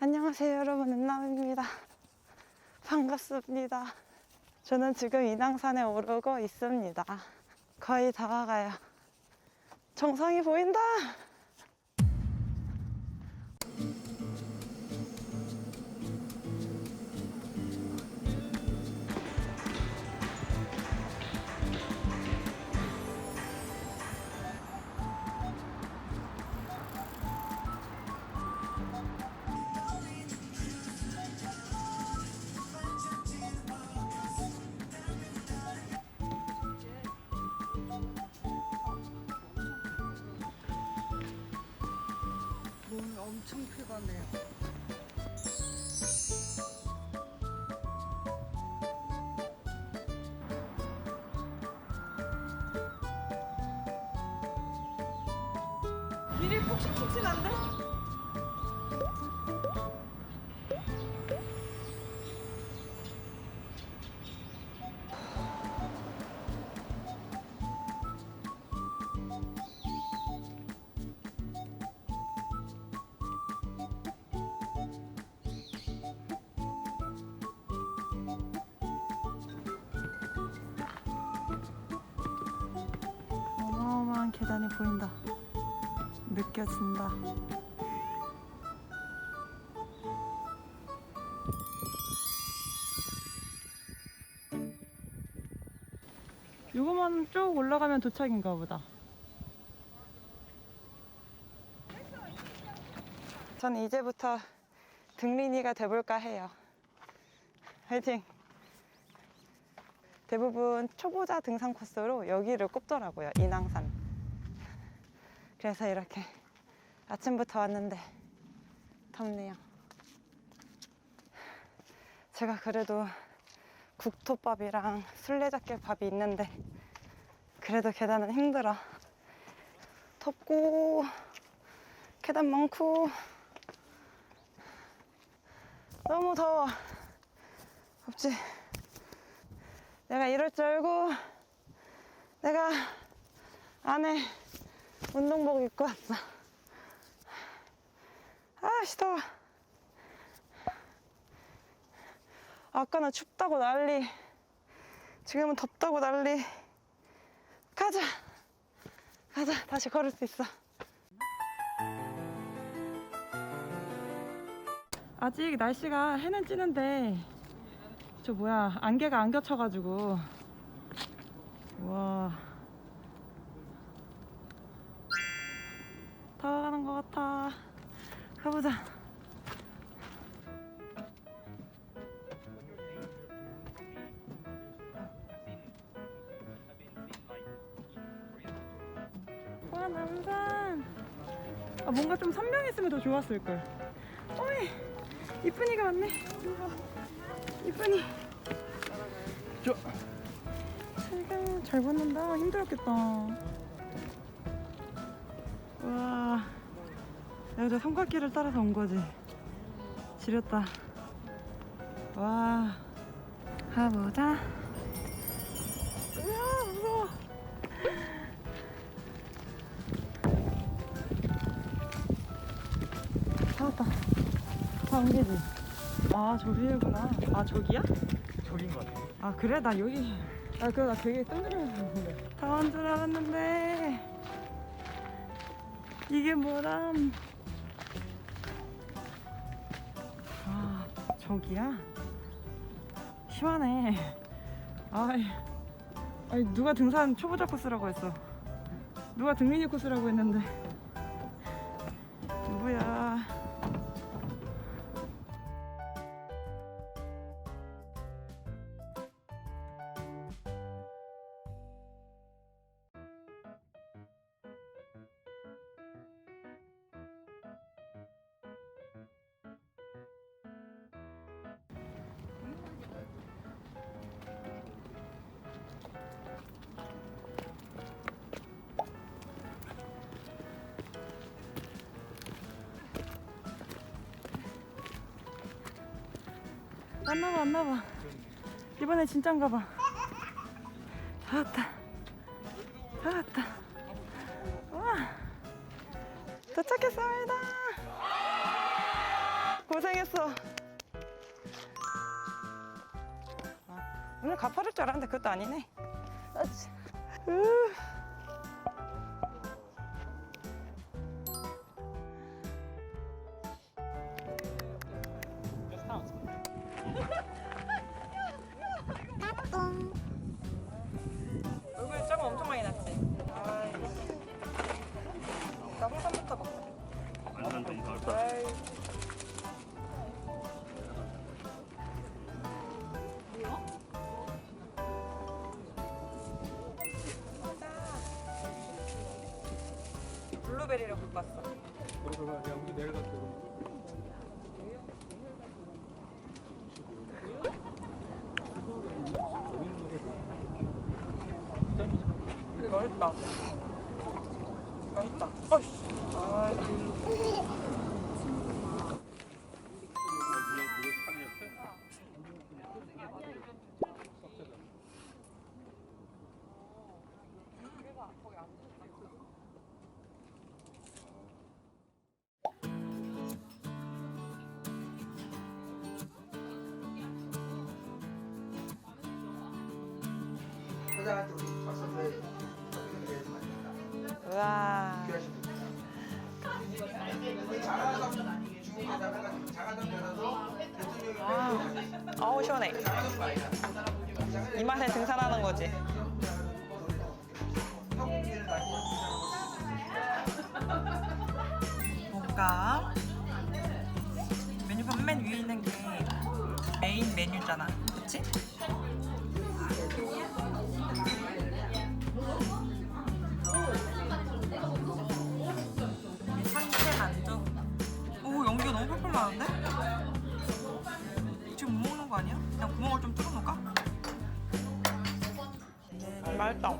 안녕하세요 여러분. 은남입니다. 반갑습니다. 저는 지금 인왕산에 오르고 있습니다. 거의 다 와가요. 정상이 보인다 피곤해요. 일이 푹신푹신한데? 계단이 보인다. 느껴진다. 요거만 쭉 올라가면 도착인가 보다. 저는 이제부터 등린이가 돼볼까 해요. 화이팅! 대부분 초보자 등산 코스로 여기를 꼽더라고요. 인왕산. 그래서 이렇게 아침부터 왔는데 덥네요. 제가 그래도 국토밥이랑 술래잡기 밥이 있는데 그래도 계단은 힘들어. 덥고 계단 많고 너무 더워. 없지. 내가 이럴 줄 알고 내가 안에 운동복 입고 왔어. 아씨 더워. 아까는 춥다고 난리. 지금은 덥다고 난리. 가자. 가자. 다시 걸을 수 있어. 아직 날씨가 해는 찌는데 저 뭐야 안개가 안 겹쳐가지고 와 가가는 것 같아. 가보자. 와, 남산. 아, 뭔가 좀 선명했으면 더 좋았을 걸. 어이, 이쁜이가 왔네. 이쁜이. 저. 잘 받는다. 힘들었겠다. 내가 저 삼각길을 따라서 온 거지. 지렸다. 와, 가보자. 으아, 무서워. 찾았다. 아, 옮기지. 아, 저기구나. 아, 저기야? 저긴 것 같아. 아, 그래? 나 여기. 아, 그래, 나 되게 뜬금없는 데다온 줄 알았는데. 이게 뭐람. 저기야? 심하네. 아이, 아니, 누가 등산 초보자 코스라고 했어. 누가 등민이 코스라고 했는데. 누구야. 왔나봐 왔나봐 이번에 진짠가봐 다 왔다 다 왔다 와 도착했습니다 고생했어. 아, 오늘 가파를 줄 알았는데 그것도 아니네. 아치. 으. 블루베리를 못 봤어. 그러면 야 우리 내일 갔다 근데 맛있다. 맛있다. 회장한테 우리 박수 줘야지. 박수 드려야지 맞습니다. 우와. 필요하신 분입니다. 자가담 중국에다 해가지고 자가담 열어서 대통령이 아, 어우 시원해. 자가담. 이 맛에 등산하는 거지. 다니는 볼까? 메뉴판 맨 위에 있는 게 메인 메뉴잖아. 그치? 来找